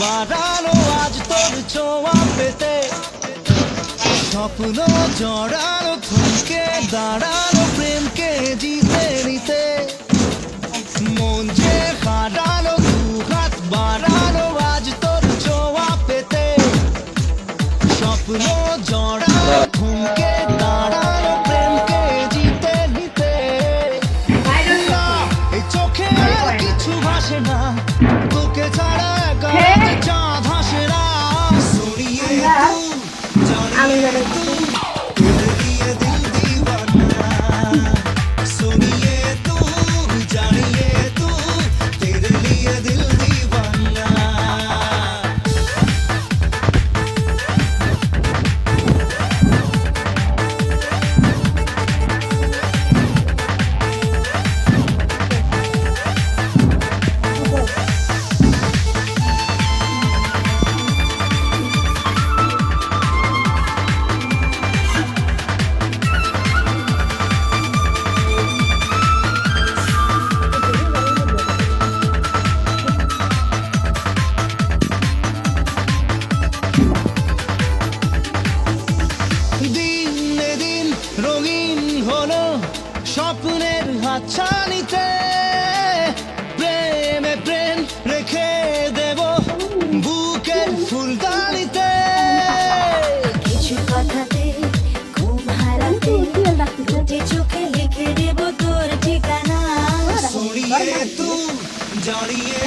বাড়ানো আজ তোর ছোঁয়া পেতে। স্বপ্ন জড়ানো থমকে দাঁড়ানো প্রেমকে জিতে নিতে। তোকে ছাড়া রাতে চাঁদ হাসে না শুনিয়ে তু দিনে রঙিন হল স্বপ্নের হাতছানিতে। প্রেমে প্রেম রেখে দেব বুকের ফুলদানিতে কিছু কথাতে ঘুম হারাতে যে চোখে লিখে দেব তোর ঠিকানা। সরিয়ে তু জড়িয়ে